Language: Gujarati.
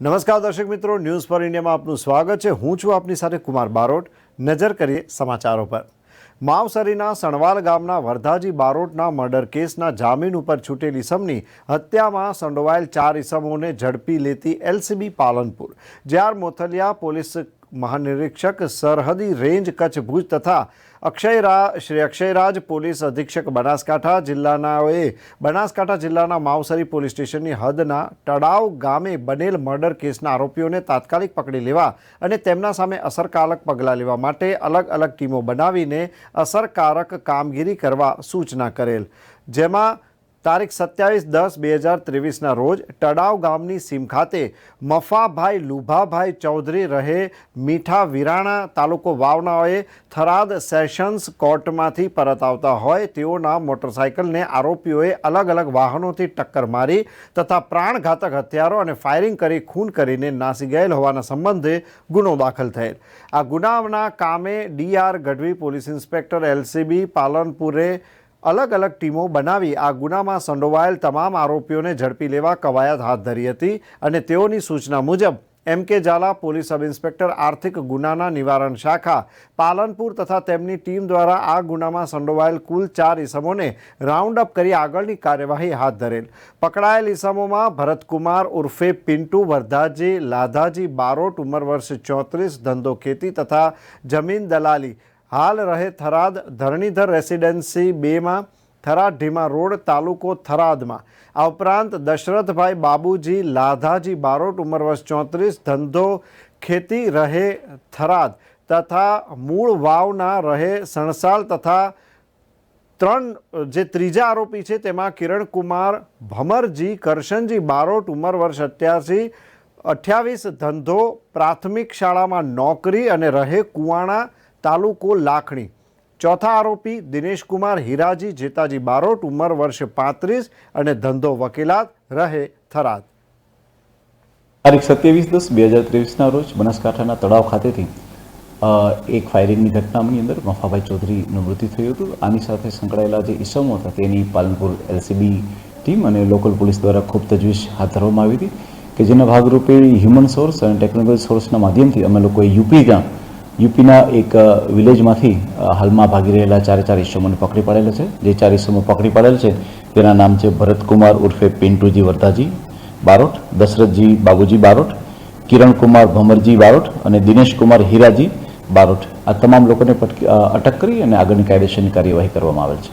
નમસ્કાર દર્શક મિત્રો ન્યૂઝ ફોર ઇન્ડિયામાં આપનું સ્વાગત છે. હું છું આપની સાથે કુમાર બારોટ. નજર કરીએ સમાચારો પર. માવસરીના સણવાલ ગામના વરધાજી બારોટના મર્ડર કેસના જામીન ઉપર છૂટેલી સમની હત્યામાં સંડોવાયેલ ચાર ઇસમોને ઝડપી લેતી એલસીબી પાલનપુર. જ્યાર મોથલિયા પોલીસ મહાનિરીક્ષક સરહદી રેન્જ કચ્છ ભુજ તથા અક્ષયરા, શ્રી અક્ષયરાજ પોલીસ અધિક્ષક બનાસકાંઠા જિલ્લાનાઓએ બનાસકાંઠા જિલ્લાના માવસરી પોલીસ સ્ટેશનની હદના તળાવ ગામે બનેલ મર્ડર કેસના આરોપીઓને તાત્કાલિક પકડી લેવા અને તેમના સામે અસરકારક પગલાં લેવા માટે અલગ અલગ ટીમો બનાવીને અસરકારક કામગીરી કરવા સૂચના કરેલ. જેમાં તારીખ સત્યાવીસ દસ બે હજાર ત્રેવીસના રોજ ટડાવ ગામની સીમ ખાતે મફાભાઈ લુભાભાઈ ચૌધરી રહે મીઠા વિરાણા તાલુકો વાવનાઓએ થરાદ સેશન્સ કોર્ટમાંથી પરત આવતા હોય તેઓના મોટરસાયકલને આરોપીઓએ અલગ અલગ વાહનોથી ટક્કર મારી તથા પ્રાણઘાતક હથિયારો અને ફાયરિંગ કરી ખૂન કરીને નાસી ગયેલ હોવાના સંબંધે ગુનો દાખલ થયેલ. આ ગુનાના કામે DR Gadhvi police inspector LCB પાલનપુરે અલગ અલગ ટીમો બનાવી આ ગુનામાં સંડોવાયેલ તમામ આરોપીઓને ઝડપી લેવા કવાયત હાથ ધરી હતી અને તેઓની સૂચના મુજબ એમ કે ઝાલા પોલીસ સબ ઇન્સ્પેક્ટર આર્થિક ગુનાના નિવારણ શાખા પાલનપુર તથા તેમની ટીમ દ્વારા આ ગુનામાં સંડોવાયેલ કુલ ચાર ઇસમોને રાઉન્ડ અપ કરી આગળની કાર્યવાહી હાથ ધરેલ. પકડાયેલ ઇસમોમાં ભરતકુમાર ઉર્ફે પિન્ટુ વરધાજી, લાધાજી બારોટ, ઉંમર વર્ષ ચોત્રીસ, ધંધો ખેતી તથા જમીન દલાલી હાલ રહે થરાદ ધરણીધર રેસિડેન્સી બેમાં, થરાદ ઢીમા રોડ તાલુકો થરાદમાં. આ ઉપરાંત દશરથભાઈ બાબુજી, લાધાજી બારોટ, ઉંમર વર્ષ ચોત્રીસ, ધંધો ખેતી રહે થરાદ તથા મૂળ વાવના રહે સણસાલ તથા ત્રણ, જે ત્રીજા આરોપી છે તેમાં કિરણકુમાર ભમરજી, કરશનજી બારોટ, ઉંમર વર્ષ અત્યાસી અઠ્યાવીસ, ધંધો પ્રાથમિક શાળામાં નોકરી અને રહે કુવાણા તાલુકો લાખણી. ચોથા આરોપી દિનેશકુમાર હિરાજી, જેતાજી બારોટ, ઉંમર વર્ષ પાંત્રીસ અને ધંધો વકીલાત, રહે થરાદ. તારીખ સત્યાવીસ દસ બે હજાર ત્રેવીસના રોજ બનાસકાંઠાના તળાવ ખાતેથી એક ફાયરિંગની ઘટનાની અંદર મફાભાઈ ચૌધરીનું મૃત્યુ થયું હતું. આની સાથે સંકળાયેલા જે ઈસમો હતા તેની પાલનપુર એલસીબી ટીમ અને લોકલ પોલીસ દ્વારા ખૂબ તજવીજ હાથ ધરવામાં આવી હતી કે જેના ભાગરૂપે હ્યુમન સોર્સ અને ટેકનિકલ સોર્સના માધ્યમથી અમે લોકોએ યુપી ગામ યુપીના એક વિલેજમાંથી હાલમાં ભાગી રહેલા ચારે ચાર ઈસમોને પકડી પાડેલા છે. જે ચાર ઈસમો પકડી પાડેલ છે, તેના નામ છે ભરતકુમાર ઉર્ફે પિન્ટુજી વર્ધાજી બારોટ, દશરથજી બાબુજી બારોટ, કિરણકુમાર ભમરજી બારોટ અને દિનેશકુમાર હીરાજી બારોટ. આ તમામ લોકોને અટક કરી અને આગળની કાયદેસરની કાર્યવાહી કરવામાં આવેલ છે.